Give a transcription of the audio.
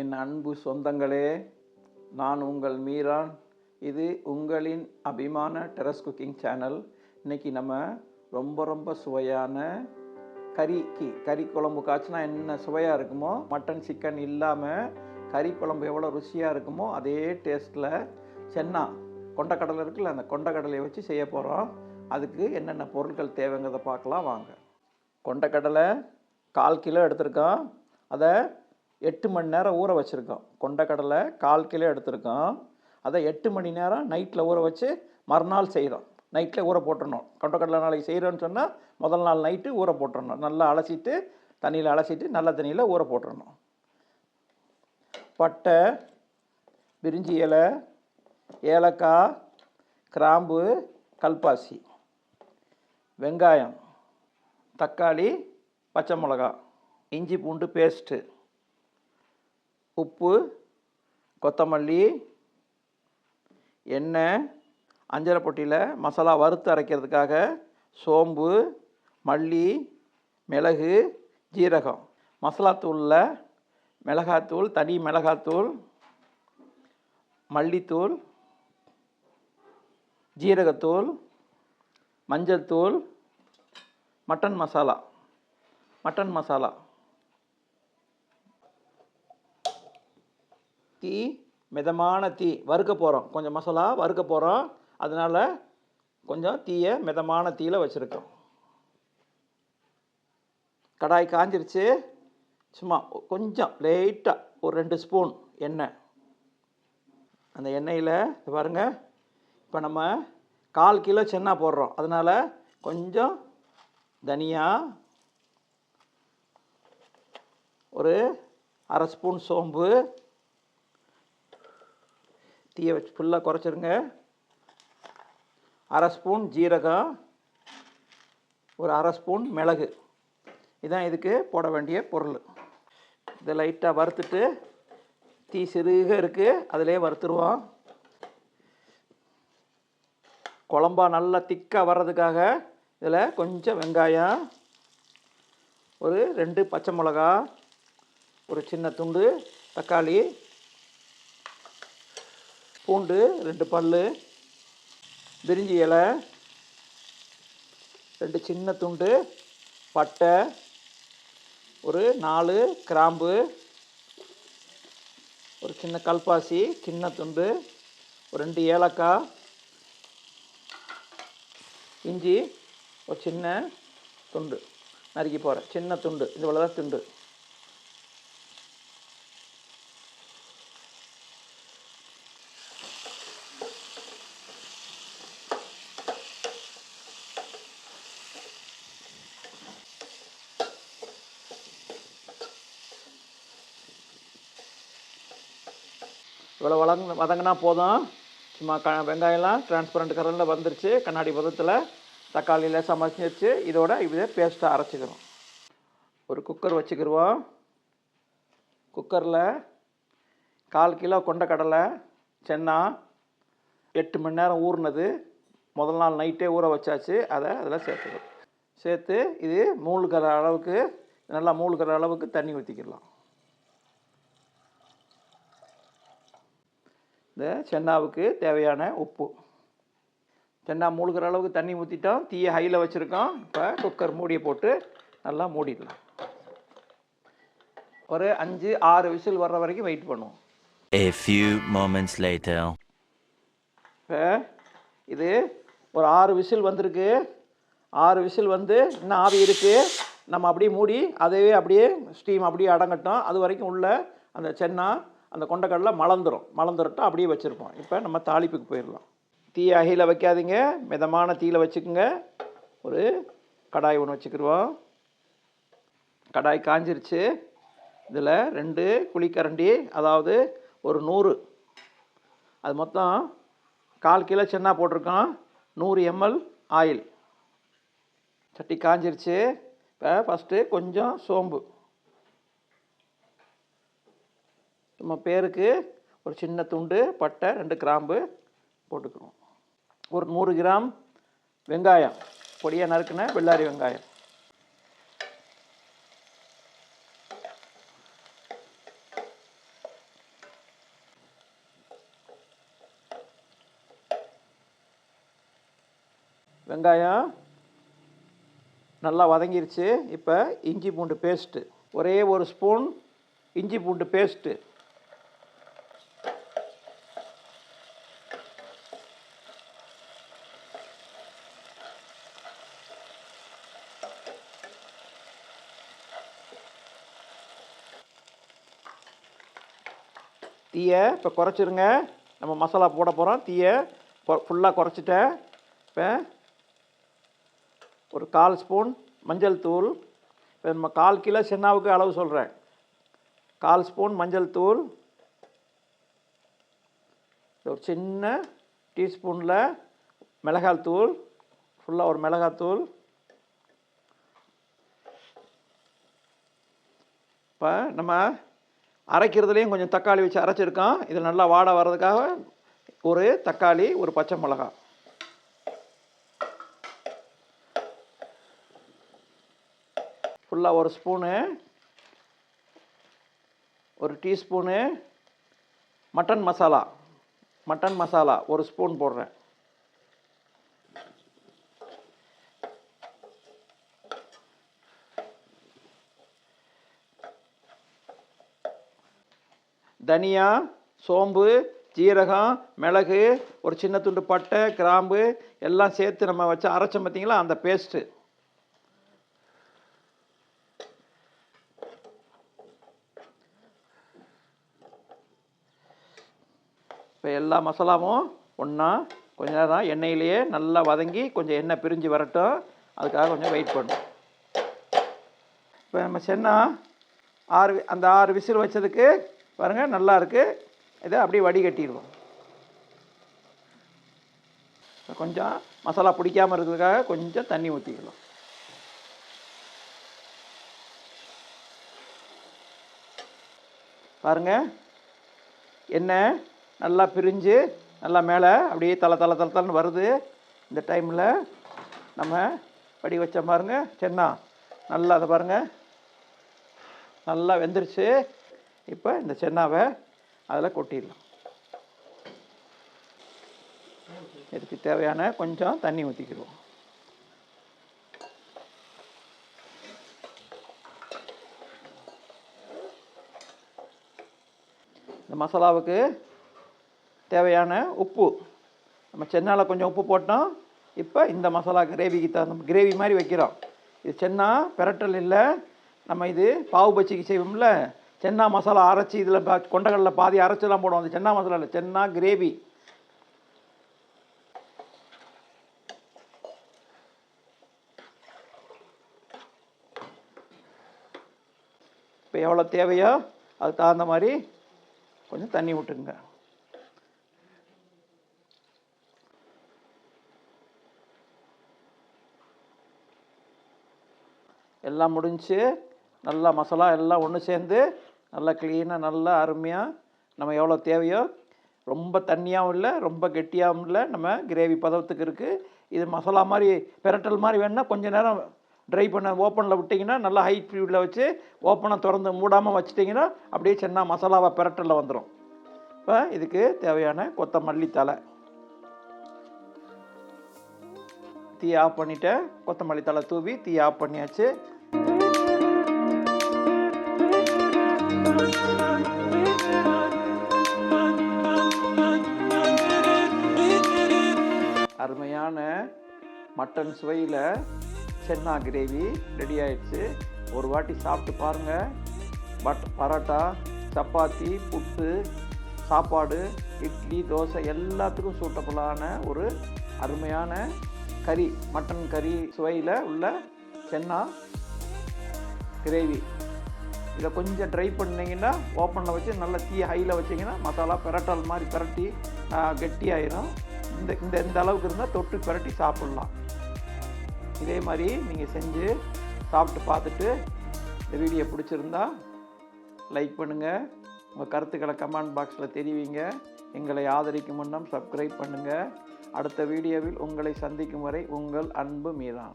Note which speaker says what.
Speaker 1: என் அன்பு சொந்தங்களே நான் உங்கள் மீரான். இது உங்களின் அபிமான டெரஸ் குக்கிங் சேனல். இன்றைக்கி நம்ம ரொம்ப ரொம்ப சுவையான கறிக்கு கறி குழம்பு காய்ச்சினா என்ன சுவையாக இருக்குமோ மட்டன் சிக்கன் இல்லாமல் கறி குழம்பு எவ்வளோ ருசியாக இருக்குமோ அதே டேஸ்ட்டில் சென்னா கொண்டக்கடலை இருக்குல்ல அந்த கொண்டக்கடலையை வச்சு செய்ய போகிறோம் அதுக்கு என்னென்ன பொருட்கள் தேவைங்கிறத பார்க்கலாம் வாங்க. கொண்டக்கடலை கால் கிலோ எடுத்திருக்கோம். அதை எட்டு மணி நேரம் ஊற வச்சுருக்கோம் கொண்டக்கடலை கால் கிலோ எடுத்திருக்கோம் அதை எட்டு மணி நேரம் நைட்டில் ஊற வச்சு மறுநாள் செய்கிறோம் நைட்டில் ஊற போட்டுடணும் கொண்டக்கடலை நாளைக்கு செய்கிறோன்னு சொன்னால் முதல் நாள் நைட்டு ஊற போட்டுறணும். நல்லா அலசிட்டு தண்ணியில் அலசிட்டு நல்ல தண்ணியில் ஊற போட்டுறணும். பட்டை பிரிஞ்சி இலை ஏலக்காய் கிராம்பு கல்பாசி வெங்காயம் தக்காளி பச்சை மிளகா இஞ்சி பூண்டு பேஸ்ட்டு. உப்பு கொத்தமல்லி எண்ணெய் அஞ்சரை பொட்டியில் மசாலா வறுத்து அரைக்கிறதுக்காக சோம்பு மல்லி மிளகு ஜீரகம். மசாலாத்தூளில் மிளகாத்தூள் தனி மிளகாத்தூள் மல்லித்தூள் ஜீரகத்தூள் மஞ்சள் தூள் மட்டன் மசாலா. மட்டன் மசாலா. தீ மிதமான தீ வறுக்க போகிறோம் கொஞ்சம் மசாலா வறுக்க போகிறோம் அதனால் கொஞ்சம் தீயை மிதமான தீயில் வச்சுருக்கோம். கடாய் காஞ்சிருச்சு. சும்மா கொஞ்சம் லைட்டாக ஒரு ரெண்டு ஸ்பூன் எண்ணெய். அந்த எண்ணெயில் பாருங்கள் இப்போ நம்ம கால் கிலோ சென்னா போடுறோம். அதனால் கொஞ்சம் தனியா ஒரு அரை ஸ்பூன் சோம்பு தீயை வச்சு ஃபுல்லாக குறைச்சிருங்க. அரை ஸ்பூன் ஜீரகம் ஒரு அரை ஸ்பூன் மிளகு. இதான் இதுக்கு போட வேண்டிய பொருள். இதை லைட்டாக வறுத்துட்டு தீ சிறுக இருக்குது அதிலே வறுத்துருவோம். குழம்பா நல்லா திக்காக வர்றதுக்காக இதில் கொஞ்சம் வெங்காயம் ஒரு ரெண்டு பச்சை மிளகா ஒரு சின்ன துண்டு தக்காளி பூண்டு ரெண்டு பல் பிரிஞ்சி இலை ரெண்டு சின்ன துண்டு பட்டை ஒரு நாலு கிராம்பு ஒரு சின்ன கல்பாசி சின்ன துண்டு ஒரு ரெண்டு ஏலக்காய் இஞ்சி ஒரு சின்ன துண்டு. நறுக்கி போகிறேன் சின்ன துண்டு. இது இவ்வளோதான் துண்டு. இவ்வளோ வளங் வதங்கினா போதும். சும்மா க வெங்காயம்லாம் டிரான்ஸ்பரண்ட் கலரில் வந்துருச்சு. கண்ணாடி பதத்தில் தக்காளியில் சமைச்சிருச்சு இதோட இதே பேஸ்ட்டாக அரைச்சிக்கிறோம் ஒரு குக்கர் வச்சுக்கிடுவோம் குக்கரில் கால் கிலோ கொண்டக்கடலை சென்னா எட்டு மணி நேரம் ஊறினது. முதல் நாள் நைட்டே ஊற வச்சாச்சு. அதை அதில் சேர்த்துக்கிறோம் சேர்த்து இது மூழ்கிற அளவுக்கு நல்லா மூழ்கிற அளவுக்கு தண்ணி ஊற்றிக்கிடலாம் இந்த சென்னாவுக்கு தேவையான உப்பு. சென்னா மூழ்கிற அளவுக்கு தண்ணி ஊற்றிட்டோம் தீயை ஹையில் வச்சுருக்கோம். இப்போ குக்கர் மூடியை போட்டு நல்லா மூடிடலாம். ஒரு அஞ்சு ஆறு விசில் வர்ற வரைக்கும் வெயிட் பண்ணுவோம்.
Speaker 2: A few moments later.
Speaker 1: இப்போ இது ஒரு ஆறு விசில் வந்திருக்கு. ஆறு விசில் வந்து இன்னும் ஆவி இருக்குது நம்ம அப்படியே மூடி அதையே அப்படியே ஸ்டீம் அப்படியே அடங்கட்டும். அது வரைக்கும் உள்ள அந்த சென்னா அந்த கொண்டக்கடலை மலர்ந்துடும் மலர்ந்துருட்டா அப்படியே வச்சுருப்போம். இப்போ நம்ம தாளிப்புக்கு போயிடலாம். தீ அகையில் வைக்காதீங்க. மிதமான தீயில் வச்சுக்கோங்க. ஒரு கடாய் ஒன்று வச்சுக்கிடுவோம் கடாய் காஞ்சிருச்சு. இதில் ரெண்டு குழிக்கரண்டி அதாவது ஒரு நூறு. அது மொத்தம் கால் கிலோ சென்னா போட்டிருக்கோம் நூறு எம்எல் ஆயில். சட்டி காஞ்சிருச்சு. இப்போ ஃபஸ்ட்டு கொஞ்சம் சோம்பு. நம்ம பேருக்கு ஒரு சின்ன துண்டு பட்டை ரெண்டு கிராம்பு போட்டுக்கிறோம். ஒரு நூறு கிராம் வெங்காயம் பொடியாக நறுக்கின வெள்ளாரி வெங்காயம். வெங்காயம் நல்லா வதங்கிருச்சு. இப்போ இஞ்சி பூண்டு பேஸ்ட்டு ஒரே ஒரு ஸ்பூன் இஞ்சி பூண்டு பேஸ்ட்டு தீயை இப்போ குறைச்சிருங்க. நம்ம மசாலா போட போகிறோம் தீயை ஃபுல்லாக குறைச்சிட்டேன். இப்போ ஒரு கால் ஸ்பூன் மஞ்சள் தூள். இப்போ நம்ம கால் கிலோ சென்னாவுக்கு அளவு சொல்கிறேன் கால் ஸ்பூன் மஞ்சள் தூள். ஒரு சின்ன டீஸ்பூனில் மிளகாய் தூள். ஃபுல்லாக ஒரு மிளகாய் தூள். இப்போ நம்ம அரைக்கிறதுலேயும் கொஞ்சம் தக்காளி வச்சு அரைச்சிருக்கான். இது நல்லா வாட வர்றதுக்காக ஒரு தக்காளி ஒரு பச்சை மிளகா. ஃபுல்லாக ஒரு ஸ்பூனு ஒரு teaspoon mutton masala. Mutton masala ஒரு ஸ்பூன் போடுறேன். தனியா சோம்பு ஜீரகம் மிளகு ஒரு சின்ன துண்டு பட்டை கிராம்பு எல்லாம் சேர்த்து நம்ம வச்சு அரைச்சோம் பார்த்தீங்களா? அந்த பேஸ்ட்டு இப்போ எல்லா மசாலாவும் ஒன்றா கொஞ்ச நேரம் எண்ணெயிலேயே நல்லா வதங்கி கொஞ்சம் எண்ணெய் பிரிஞ்சு வரட்டும். அதுக்காக கொஞ்சம் வெயிட் பண்ணும். இப்போ நம்ம சென்னா ஆறு அந்த ஆறு விசில் வச்சதுக்கு பாருங்கள் நல்லா இருக்குது இதை அப்படியே வடிகட்டிடுவோம். கொஞ்சம் மசாலா பிடிக்காமல் இருக்கிறதுக்காக கொஞ்சம் தண்ணி ஊற்றிக்கலாம் பாருங்கள் எண்ணெய் நல்லா பிரிஞ்சு நல்லா மேலே அப்படியே தலை தலை தலை தலைன்னு வருது. இந்த டைமில் நம்ம வடி வச்ச பாருங்க சென்னா. நல்லா அதை பாருங்க. நல்லா வெந்துருச்சு. இப்போ இந்த சென்னாவை அதில் கொட்டிடலாம். இதுக்கு தேவையான கொஞ்சம் தண்ணி ஊற்றிக்கிடுவோம் இந்த மசாலாவுக்கு தேவையான உப்பு. நம்ம சென்னால் கொஞ்சம் உப்பு போட்டோம். இப்போ இந்த மசாலா கிரேவிக்கு தகுந்த கிரேவி மாதிரி வைக்கிறோம். இது சென்னா பெரட்டல் இல்லை. நம்ம இது பாவு பச்சிக்கு செய்வோம்ல சென்னா மசாலா அரைச்சி இதில் கொண்டகடல பாதி அரைச்சிலாம் போடுவோம். அந்த சென்னா மசாலா இல்லை சென்னா கிரேவி இப்போ எவ்வளோ தேவையோ அதுக்கு தகுந்த மாதிரி கொஞ்சம் தண்ணி விட்டுங்க எல்லாம் முடிஞ்சு நல்லா மசாலா எல்லாம் ஒன்று சேர்ந்து நல்லா க்ளீனாக நல்லா அருமையாக நம்ம எவ்வளோ தேவையோ ரொம்ப தண்ணியாகவும் இல்லை ரொம்ப கெட்டியாகவும் இல்லை நம்ம கிரேவி பதவத்துக்கு இருக்குது இது மசாலா மாதிரி பெரட்டல் மாதிரி வேணுன்னா கொஞ்ச நேரம் ட்ரை பண்ண ஓப்பனில் விட்டிங்கன்னா நல்லா ஹை ஃப்ளூடில் வச்சு ஓப்பனை திறந்து மூடாமல் வச்சிட்டிங்கன்னா அப்படியே சின்ன மசாலாவை பெரட்டலில் வந்துடும் இப்போ இதுக்கு தேவையான கொத்தமல்லி தலை தீ ஆஃப் பண்ணிவிட்டேன் கொத்தமல்லி தலை தூவி தீ ஆஃப் பண்ணியாச்சு. அருமையான மட்டன் சுவையில் சென்னா கிரேவி ரெடி ஆயிடுச்சு. ஒரு வாட்டி சாப்பிட்டு பாருங்கள் பட் பரோட்டா சப்பாத்தி புட்டு சாப்பாடு இட்லி தோசை எல்லாத்துக்கும் சூட்டபுளான ஒரு அருமையான கறி மட்டன் கறி சுவையில் உள்ள சென்னா கிரேவி இதை கொஞ்சம் ட்ரை பண்ணிங்கன்னா ஓப்பனில் வச்சு நல்லா தீ ஹையில் வச்சிங்கன்னா மசாலா பிரட்டல் மாதிரி பிரட்டி ஆ, கெட்டியாயிரும். இந்த இந்த இந்த அளவுக்கு இருந்தால் தொட்டு பிரட்டி சாப்பிட்லாம். இதே மாதிரி நீங்கள் செஞ்சு சாப்பிட்டு பார்த்துட்டு இந்த வீடியோ பிடிச்சிருந்தா லைக் பண்ணுங்கள் உங்கள் கருத்துக்களை கமெண்ட் பாக்ஸில் தெரிவிங்க. எங்களை ஆதரிக்கும் முன்னம் சப்ஸ்கிரைப் பண்ணுங்கள் அடுத்த வீடியோவில் உங்களை சந்திக்கும் வரை உங்கள் அன்பு மீதான்.